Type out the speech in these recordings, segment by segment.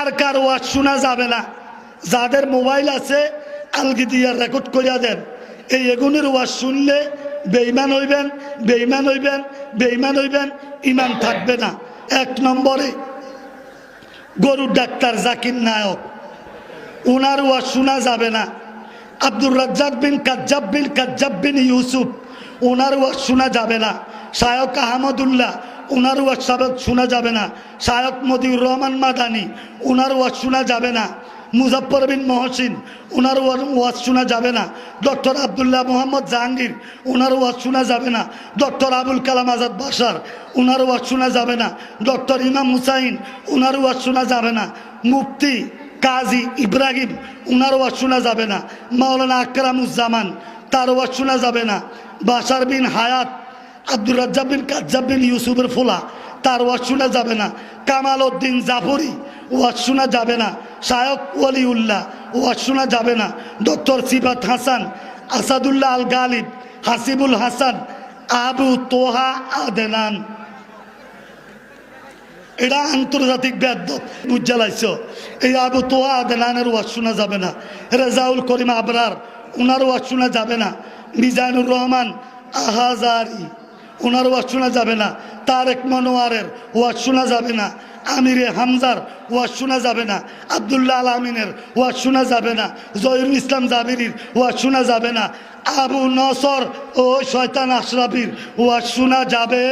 কার কার ওয়াজ শোনা যাবে না? যাদের মোবাইল আছে, আলগি দিয়ে রেকর্ড করিয়া দেন। এই এগুনের ওয়াজ শুনলে বেইমান হইবেন বেইমান হইবেন বেইমান হইবেন ইমান থাকবে না। এক নম্বরে গরুর ডাক্তার জাকির নায়ক। ওনার ওয়াজ শোনা যাবে না। আব্দুর রাজ্জাক বিন কাজ্জাব বিন কাজ্জাব বিন ইউসুফ ওনার ওয়াজ শোনা যাবে না। শায়ক আহমদুল্লাহ ওনার ওয়াজ শোনা যাবে না। শায়ক মদিউর রহমান মাদানি ওনার ওয়াজ শোনা যাবে না। মুজফর বিন মহসিন ওনার ওয়া- ওয়াজ শোনা যাবে না। ডক্টর আবদুল্লাহ মোহাম্মদ জাহাঙ্গীর ওনার ওয়াজ শোনা যাবে না। ডক্টর আবুল কালাম আজাদ বাসার ওনার ওয়াজ শোনা যাবে না। ডক্টর ইমাম হুসাইন ওনার ওয়াজ শোনা যাবে না। মুফতি কাজী ইব্রাহিম ওনার ওয়াজ শোনা যাবে না। মাওলানা আকরামুজ্জামান, তার ওয়াজ শোনা যাবে না। বাসার বিন হায়াত আব্দুর রাজ্জাব বিন কাজ্জাব বিন ইউসুফের ফোলা, তার ওয়াজ শোনা যাবে না। কামাল উদ্দিন জাফরি, ওয়াজ শোনা যাবে না। শায়ক ওয়ালিউল্লাহ, ওয়াজ শোনা যাবে না। ডক্টর সিফাত হাসান, আসাদুল্লাহ আল গালিব হাসিবুল হাসান, আবু তোহা আদেনান। এটা আন্তর্জাতিক ব্যাধ বুঝালাইছ? এই আবু তোয়া আদেনানের ওয়াজ শোনা যাবে না। রেজাউল করিম আবরার ওনার ওয়াজ শোনা যাবে না। মিজানুর রহমান আহাজারি। ওনার ওয়াজ শোনা যাবে না। তারেক মনোয়ারের ওয়াজ শোনা যাবে না। আমিরে হামজার ওয়াজ শোনা যাবে না। আবদুল্লাহ আল আমিনের ওয়াজ শোনা যাবে না। জহিরুল ইসলাম জাবিরির ওয়াজ শোনা যাবে না। আবু নসর ও শয়তান আশরাফির ওয়াজ শোনা যাবে।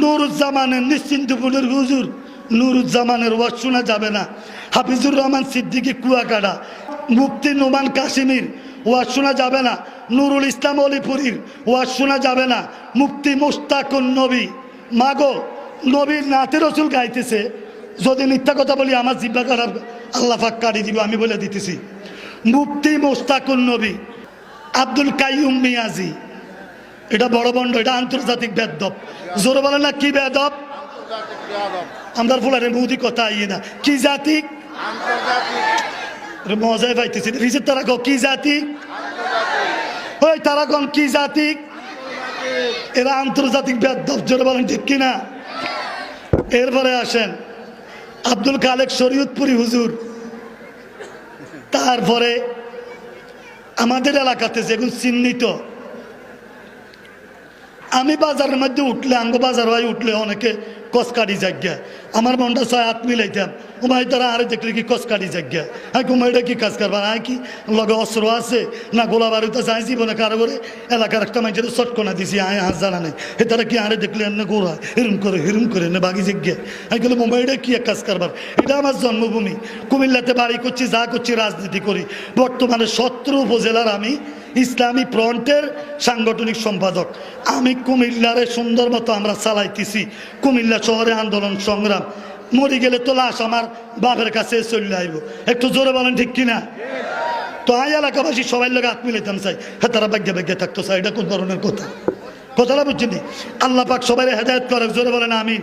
নুরুজ্জামানের নিশ্চিন্তপুরের হুজুর নুরুজ্জামানের ওয়াজ শোনা যাবে না। হাফিজুর রহমান সিদ্দিকি কুয়াকাটা, মুফতি নোমান কাশিমির ওয়াজ শোনা যাবে না। নুরুল ইসলাম অলিপুরীর ওয়াজ শোনা যাবে না। মুক্তি মুস্তাকুন নবী। মাগো নবীর নাতে রসুল গাইতেছে যদি মিথ্যা কথা বলি আমার জিব্বা কাটার আল্লাহ ফাক কাটি দিব আমি বলে দিতেছি। মুফতি মুস্তাকুন নবী আব্দুল কাইয়ুম মিয়াজি। এটা বড় বন্ড এটা আন্তর্জাতিক বেদব। জোর বলে না কি বেদব? আমরা ফুলারে মুদি কথা আইয়ে না। কি জাতিক আন্তর্জাতিক মজায় পাইতেছি রিসের তারা কি জাতিক ওই তারা কন কি জাতিক এরা আন্তর্জাতিক বেদব, জোর বলেন, ঠিক কিনা? এরপরে আসেন, আব্দুল খালেক শরীয়তপুরি হুজুর। তারপরে আমাদের এলাকাতে যেগুলো চিহ্নিত, আমি বাজারের মধ্যে উঠলে, আঙ্গ বাজার হয়ে, উঠলে অনেকে কসকাটি জায়গা আমার মনটা ছয় হাত মিলাইতাম। উমাই তারা আরে দেখলে কি কসকাটি জায়গা হ্যাঁ কুমাইটা কি কাজ করবার? হ্যাঁ কি? লগে অস্ত্র আছে, না গোলা বারুদ আছে আই জীবনে কারও করে এলাকার একটা মানুষের চটকনা দিছি আয় হাত জানা নেই। হে তারা কি আরে দেখলে এনে গোড়া, হিরুম করে হিরুম করে এনে বাগি জায়গা আমি গেলে মুম্বাইটা কি এক কাজ করবার? এটা আমার জন্মভূমি। কুমিল্লাতে বাড়ি করছি, যা করছি, রাজনীতি করি। বর্তমানে সত্র উপজেলার আমি ইসলামী ফ্রন্টের সাংগঠনিক সম্পাদক। আমি কুমিল্লারে সুন্দর মতো আমরা চালাইতেছি। কুমিল্লা শহরে আন্দোলন, সংগ্রাম। মরি গেলে তো লাশ আমার বাপের কাছে চলে আইব। একটু জোরে বলেন ঠিক কিনা? তো আই এলাকাবাসী সবাই লোক হাত মিলাইতাম, চাই। হ্যাঁ তারা ভাগ্যে ভাগ্যে থাকতো, চাই। এটা কোন ধরনের কথা? কথাটা বুঝছেন আল্লাহ পাক সবাই হেদায়ত করে জোরে বলেন আমি